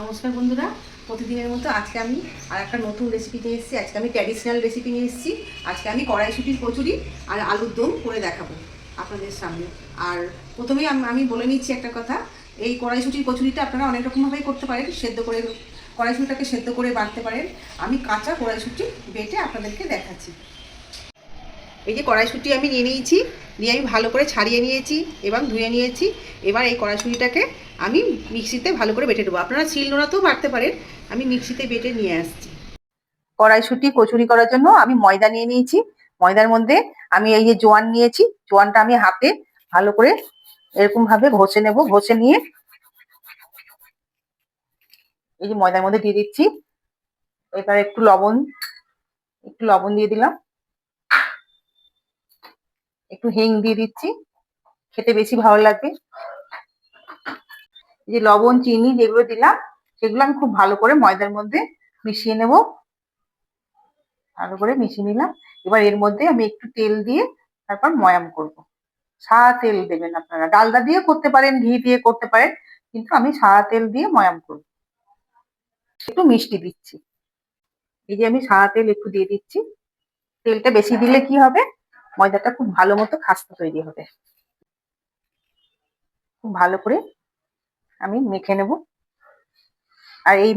নমস্কার বন্ধুরা, প্রতিদিনের মতো আজকে আমি আর একটা নতুন রেসিপি নিয়ে এসেছি। আজকে আমি ট্র্যাডিশনাল রেসিপি নিয়ে এসেছি। আজকে আমি কড়াইশুটির কচুরি আর আলুর দম করে দেখাবো আপনাদের সামনে। আর প্রথমেই আমি বলে নিচ্ছি একটা কথা, এই কড়াইশুটির কচুরিটা আপনারা অনেক রকমভাবেই করতে পারেন, সেদ্ধ করে কড়াইশুটিটাকে সেদ্ধ করে বাড়তে পারেন। আমি কাঁচা কড়াইশুটি বেটে আপনাদেরকে দেখাচ্ছি। এই যে কড়াইশুঁটি আমি নিয়ে নিয়েছি, নিয়ে আমি ভালো করে ছাড়িয়ে নিয়েছি এবং ধুয়ে নিয়েছি। এবার এই কড়াইশুঁটিটাকে আমি মিক্সিতে ভালো করে বেটে দেবো আপনারা শিলনোড়াতেও বাড়তে পারেন। আমি মিক্সিতে বেটে নিয়ে আসছি। কড়াইশুঁটি, কচুরি করার জন্য আমি ময়দা নিয়ে নিয়েছি। ময়দার মধ্যে আমি এই যে জোয়ান নিয়েছি, জোয়ানটা আমি হাতে ভালো করে এরকম ভাবে ঘষে নেব। ঘষে নিয়ে এই যে ময়দার মধ্যে দিয়ে দিচ্ছি। এবার একটু লবণ একটু লবণ দিয়ে দিলাম। একটু হিং দিয়ে দিচ্ছি। খেতে বেশি ভালো লাগবে। যে লবণ, চিনি যেগুলো দিলাম, সেগুলো আমি খুব ভালো করে ময়দার মধ্যে মিশিয়ে নেব। ভালো করে মিশিয়ে নিলাম। এবার এর মধ্যে আমি একটু তেল দিয়ে তারপর ময়াম করব। সাদা তেল দেবেন আপনারা। ডালদা দিয়ে করতে পারেন, ঘি দিয়ে করতে পারেন, কিন্তু আমি সাদা তেল দিয়ে ময়াম করব। একটু মিষ্টি দিচ্ছি। এই যে আমি সাদা তেল একটু দিয়ে দিচ্ছি। তেলটা বেশি দিলে কি হবে? ময়দাটা খুব ভালো মতো খাস্তা তৈরি হবে। খুব ভালো করে আমি মেখে নেব। আর এই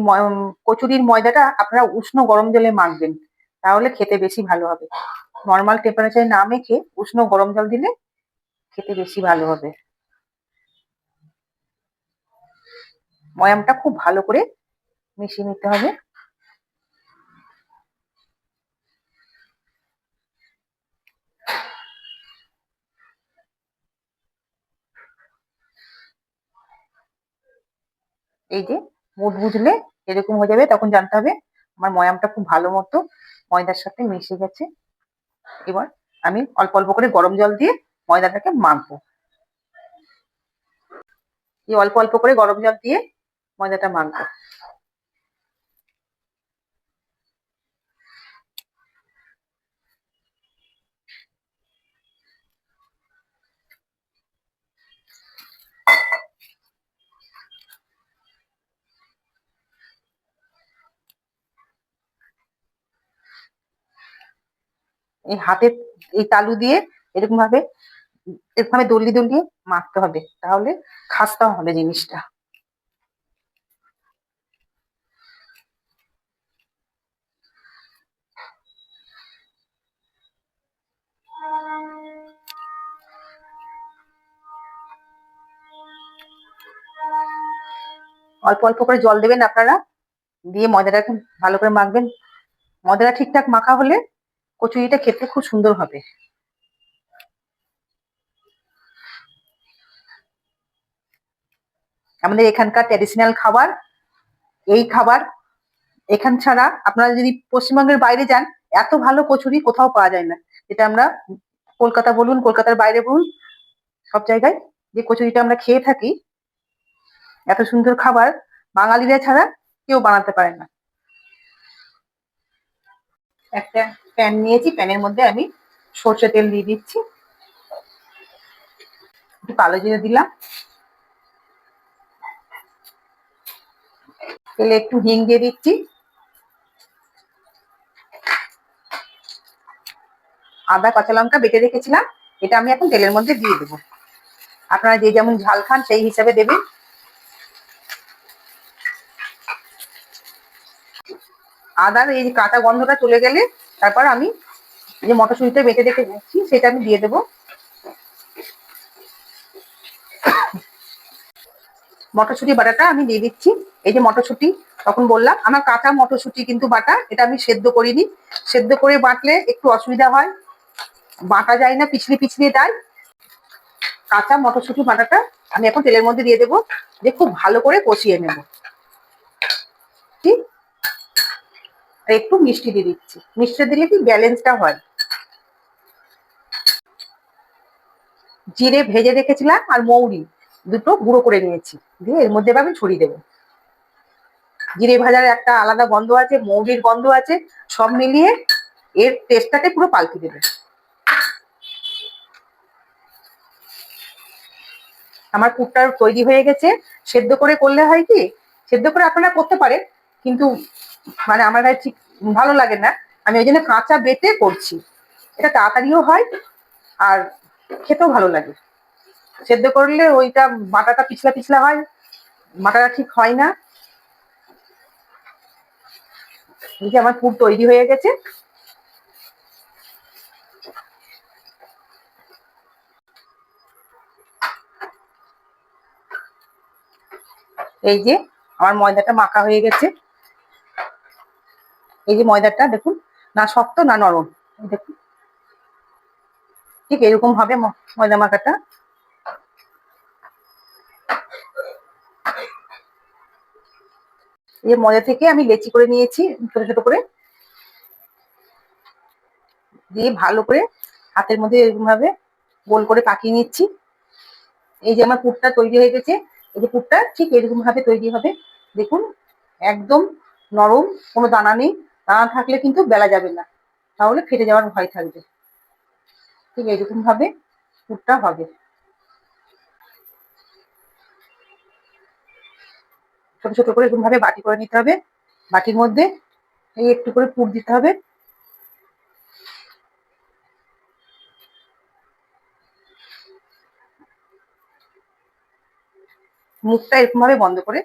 কচুরির ময়দাটা আপনারা উষ্ণ গরম জলে মাখবেন, তাহলে খেতে বেশি ভালো হবে। নর্মাল টেম্পারেচারে না মেখে উষ্ণ গরম জল দিলে খেতে বেশি ভালো হবে। ময়ামটা খুব ভালো করে মিশিয়ে নিতে হবে। এই যে মুড বুঝলে এরকম হয়ে যাবে, তখন জানতে হবে আমার ময়ামটা খুব ভালো মতো ময়দার সাথে মিশে গেছে। এবার আমি অল্প অল্প করে গরম জল দিয়ে ময়দাটাকে মাখবো। এই অল্প অল্প করে গরম জল দিয়ে ময়দাটা মাখবো। এই হাতে এই তালু দিয়ে এরকম ভাবে এরকম ভাবে দলিয়ে দলিয়ে মাখতে হবে। তাহলে খাস্তা হবে জিনিসটা। অল্প অল্প করে জল দেবেন আপনারা। দিয়ে ময়দাটাকে ভালো করে মাখবেন। ময়দাটা ঠিকঠাক মাখা হলে কচুরিটা খেতে খুব সুন্দর হবে। আমাদের এখানকার ট্র্যাডিশনাল খাবার, এই খাবার, এখান ছাড়া আপনারা যদি পশ্চিমবঙ্গের বাইরে যান, এত ভালো কচুরি কোথাও পাওয়া যায় না। যেটা আমরা কলকাতা বলুন, কলকাতার বাইরে বলুন, সব জায়গায় যে কচুরিটা আমরা খেয়ে থাকি, এত সুন্দর খাবার বাঙালিরা ছাড়া কেউ বানাতে পারে না। একটা প্যান নিয়েছি, প্যানের মধ্যে আমি সর্ষে তেল দিয়ে দিচ্ছি। একটু কালো জিরে দিলাম। তেলে একটু হিং দিয়ে দিচ্ছি। আদা, কাঁচা লঙ্কা বেটে রেখেছিলাম, এটা আমি এখন তেলের মধ্যে দিয়ে দেবো। আপনারা যে যেমন ঝাল খান, সেই হিসাবে দেবেন। আদার এই কাঁচা গন্ধটা চলে গেলে তারপর আমি যে মটরশুঁটিটা বেটে রেখে দিচ্ছি, সেটা আমি দিয়ে দেবো। মটরশুঁটি বাটাটা আমি দিয়ে দিচ্ছি। এই যে মটরশুঁটি, তখন বললাম, আমার কাঁচা মটরশুঁটি কিন্তু বাটা, এটা আমি সেদ্ধ করিনি। সেদ্ধ করে বাটলে একটু অসুবিধা হয়। বাটা যায় না, পিছলি পিছলিয়ে দেয় কাঁচা মটরশুঁটি বাটাটা আমি এখন তেলের মধ্যে দিয়ে দেবো যে খুব ভালো করে কষিয়ে নেব ঠিক আর একটু মিষ্টি দিয়ে দিচ্ছি। মিষ্টি দিলে কি ব্যালেন্সটা হয়? জিরে ভেজে রেখেছিলাম আর মৌরি দুটো গুঁড়ো করে নিয়েছি। দিয়ে এর মধ্যে আমি ছড়িয়ে দেবো। জিরে ভাজার একটা আলাদা গন্ধ আছে, মৌরির গন্ধ আছে, সব মিলিয়ে এর টেস্টটাকে পুরো পাল্টে দেবে। আমার পুরটা তৈরি হয়ে গেছে। সেদ্ধ করে করলে হয় কি, সেদ্ধ করে আপনারা করতে পারেন, কিন্তু মানে আমার কাছে ঠিক ভালো লাগে না। আমি ওই জন্য কাঁচা বেটে করছি। এটা তাড়াতাড়িও হয় আর খেতেও ভালো লাগে। সেদ্ধ করলে ওইটা বাটাটা পিছলা পিছলা হয়, বাটাটা ঠিক হয় না। যে আমার পুর তৈরি হয়ে গেছে। এই যে আমার ময়দাটা মাখা হয়ে গেছে। এই যে ময়দাটা, দেখুন, না শক্ত, না নরম। দেখুন। ঠিক এরকম হবে ময়দা মাখাটা। এই ময়দা থেকে আমি লেচি করে নিয়েছি, ছোট ছোট করে। দিয়ে ভালো করে হাতের মধ্যে এরকম ভাবে গোল করে পাকিয়ে নিচ্ছি। এই যে আমার পুরটা তৈরি হয়ে গেছে। এই যে পুরটা ঠিক এরকম ভাবে তৈরি হবে। দেখুন, একদম নরম, কোনো দানা নেই। দানা থাকলে কিন্তু বেলা যাবে না। তাহলে ফেটে যাওয়ার ভয় থাকবে। ঠিক এরকম ভাবে পুরটা হবে। ছোট ছোট করে এরকম ভাবে বাটি করে নিতে হবে। বাটির মধ্যে এই একটু করে পুর দিতে হবে। মুখটা এরকম ভাবে বন্ধ করে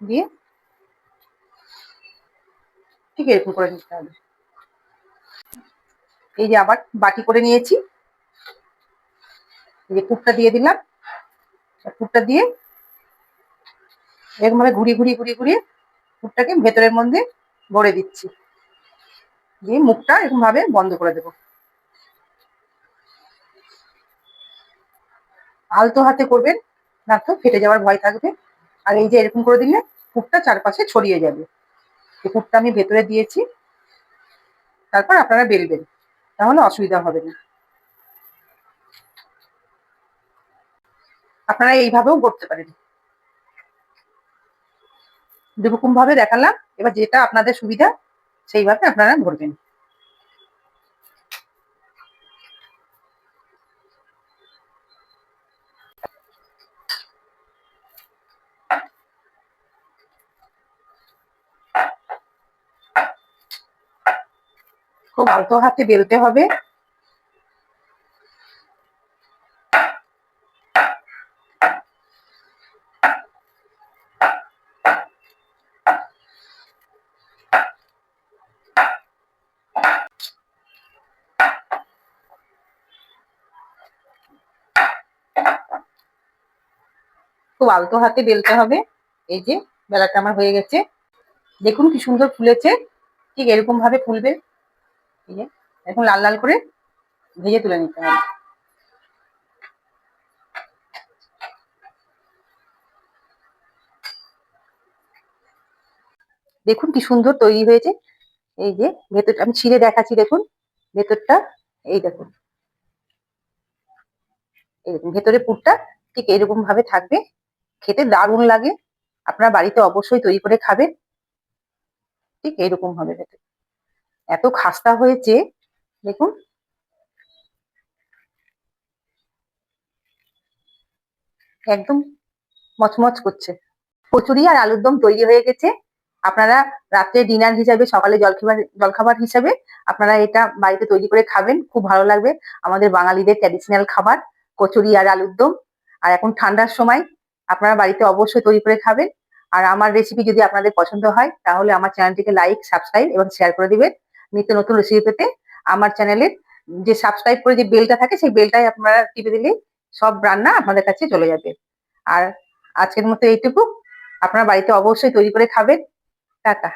দিয়ে ঠিক এরকম করে নিতে হবে। এই যে আবার বাটি করে নিয়েছি। এই যে পুরটা দিয়ে দিলাম। পুরটা দিয়ে এরকম ভাবে ঘুরিয়ে ঘুরিয়ে ঘুরিয়ে ঘুরিয়ে পুরটাকে ভেতরের মধ্যে ভরে দিচ্ছি। দিয়ে মুখটা এরকম ভাবে বন্ধ করে দেবো। আলতো হাতে করবেন না তো ফেটে যাওয়ার ভয় থাকবে। আর এই যে এরকম করে দিলে পুরটা চারপাশে ছড়িয়ে যাবে। পুরটা আমি ভেতরে দিয়েছি। তারপর আপনারা বেলবেন, তাহলে অসুবিধা হবে না। আপনারা এইভাবেও করতে পারেন। দুরকম ভাবে দেখালাম, এবার যেটা আপনাদের সুবিধা, সেইভাবে আপনারা ভরবেন খুব আলতো হাতে বেলতে হবে। খুব আলতো হাতে বেলতে হবে। এই যে বেলাটা আমার হয়ে গেছে। দেখুন কি সুন্দর ফুলেছে। ঠিক এরকম ভাবে ফুলবে। এখন লাল লাল করে ভেজে তুলে নিতে হবে। দেখুন কি সুন্দর তৈরি হয়েছে। এই যে ভেতর, আমি ছিঁড়ে দেখাচ্ছি, দেখুন। ভেতরটা, এই দেখুন। এরকম ভেতরে পুরটা ঠিক এরকম ভাবে থাকবে। খেতে দারুণ লাগে। আপনার বাড়িতে অবশ্যই তৈরি করে খাবেন। ঠিক এরকম হবে ভেতরে এত খাস্তা হয়েছে, দেখুন। একদম মচমচ করছে। কচুরি আর আলুর দম তৈরি হয়ে গেছে। আপনারা রাত্রে ডিনার হিসাবে, সকালে জলখাবার জলখাবার হিসাবে আপনারা এটা বাড়িতে তৈরি করে খাবেন। খুব ভালো লাগবে আমাদের বাঙালিদের ট্র্যাডিশনাল খাবার, কচুরি আর আলুর দম। আর এখন ঠান্ডার সময় আপনারা বাড়িতে অবশ্যই তৈরি করে খাবেন। আর আমার রেসিপি যদি আপনাদের পছন্দ হয়, তাহলে আমার চ্যানেলটিকে লাইক সাবস্ক্রাইব এবং শেয়ার করে দিবেন। নিত্য নতুন রেসিপি পেতে আমার চ্যানেলে যে সাবস্ক্রাইব করে যে বেলটা থাকে সেই বেলটাই আপনারা টিপে দিলে সব রান্না আপনাদের কাছে চলে যাবে। আর আজকের মতো এইটুকু। আপনারা বাড়িতে অবশ্যই তৈরি করে খাবেন। টাটা।